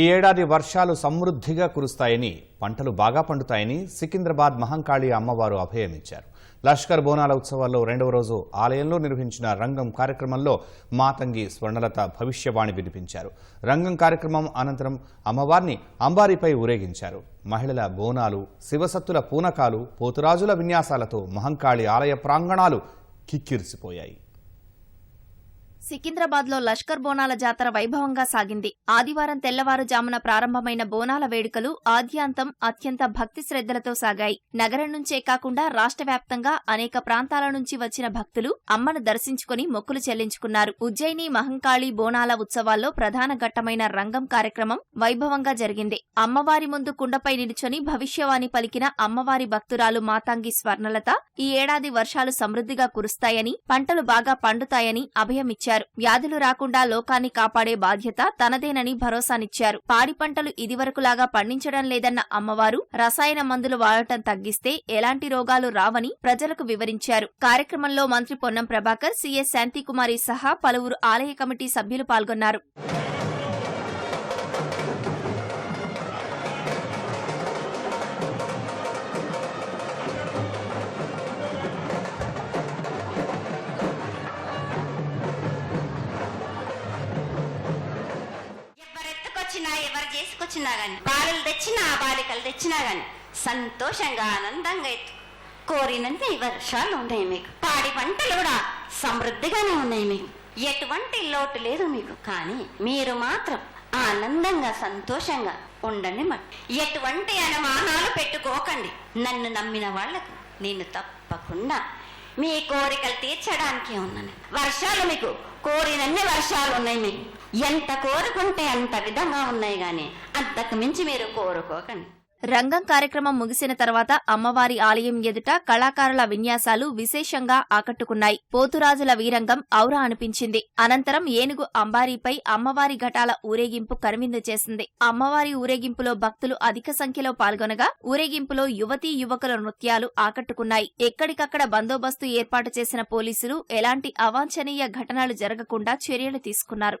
ఈ ఏడాది వర్షాలు సమృద్ధిగా కురుస్తాయని పంటలు బాగా పండుతాయని సికింద్రాబాద్ మహంకాళి అమ్మవారు అభయమిచ్చారు. లష్కర్ బోనాల ఉత్సవాల్లో రెండవ రోజు ఆలయంలో నిర్వహించిన రంగం కార్యక్రమంలో మాతంగి స్వర్ణలత భవిష్యవాణి వినిపించారు. రంగం కార్యక్రమం అనంతరం అమ్మవారిని అంబారిపై ఊరేగించారు. మహిళల బోనాలు శివసత్తుల పూనకాలు పోతురాజుల విన్యాసాలతో మహంకాళి ఆలయ ప్రాంగణాలు కిక్కిరిసిపోయాయి. సికింద్రాబాద్లో లష్కర్ బోనాల జాతర వైభవంగా సాగింది. ఆదివారం తెల్లవారుజామున ప్రారంభమైన బోనాల వేడుకలు ఆద్యాంతం అత్యంత భక్తి శ్రద్ధలతో సాగాయి. నగరం నుంచే కాకుండా రాష్ట్ర వ్యాప్తంగా అనేక ప్రాంతాల నుంచి వచ్చిన భక్తులు అమ్మను దర్శించుకుని మొక్కులు చెల్లించుకున్నారు. ఉజ్జయిని మహంకాళి బోనాల ఉత్సవాల్లో ప్రధాన ఘట్టమైన రంగం కార్యక్రమం వైభవంగా జరిగింది. అమ్మవారి ముందు కుండపై నిలుచొని భవిష్యవాణి పలికిన అమ్మవారి భక్తురాలు మాతాంగి స్వర్ణలత ఈ ఏడాది వర్షాలు సమృద్ధిగా కురుస్తాయని పంటలు బాగా పండుతాయని అభయమిచ్చారు. వ్యాధులు రాకుండా లోకాన్ని కాపాడే బాధ్యత తనదేనని భరోసానిచ్చారు. పాడి పంటలు ఇదివరకులాగా పండించడం లేదన్న అమ్మవారు రసాయన మందులు వాడటం తగ్గిస్తే ఎలాంటి రోగాలు రావని ప్రజలకు వివరించారు. కార్యక్రమంలో మంత్రి పొన్నం ప్రభాకర్ సీఎస్ శాంతికుమారి సహా పలువురు ఆలయ కమిటీ సభ్యులు పాల్గొన్నారు. తెచ్చినా ఎవరు చేసుకొచ్చినా గాని బాలలు తెచ్చినా బాలికలు తెచ్చినా గాని సంతోషంగా ఆనందంగా ఎత్తు. కోరినంత వర్షాలు ఉన్నాయి మీకు. పాడి పంటలు కూడా సమృద్ధిగానే ఉన్నాయి మీకు. ఎటువంటి లోటు లేదు మీకు. కానీ మీరు మాత్రం ఆనందంగా సంతోషంగా ఉండండి మరి. ఎటువంటి అనుమానాలు పెట్టుకోకండి. నన్ను నమ్మిన వాళ్ళకు నేను తప్పకుండా మీ కోరికలు తీర్చడానికి ఉన్నాను. వర్షాలు మీకు. కోరినన్ని వర్షాలు ఉన్నాయి మీకు. ఎంత కోరుకుంటే అంత విధంగా ఉన్నాయి గాని అంతకు మించి మీరు కోరుకోకండి. రంగం కార్యక్రమం ముగిసిన తర్వాత అమ్మవారి ఆలయం ఎదుట కళాకారుల విన్యాసాలు విశేషంగా ఆకట్టుకున్నాయి. పోతురాజుల వీరంగం ఔరా అనిపించింది. అనంతరం ఏనుగు అంబారీపై అమ్మవారి ఘటాల ఊరేగింపు కనువిందు చేసింది. అమ్మవారి ఊరేగింపులో భక్తులు అధిక సంఖ్యలో పాల్గొనగా ఊరేగింపులో యువతీ యువకుల నృత్యాలు ఆకట్టుకున్నాయి. ఎక్కడికక్కడ బందోబస్తు ఏర్పాటు చేసిన పోలీసులు ఎలాంటి అవాంఛనీయ ఘటనలు జరగకుండా చర్యలు తీసుకున్నారు.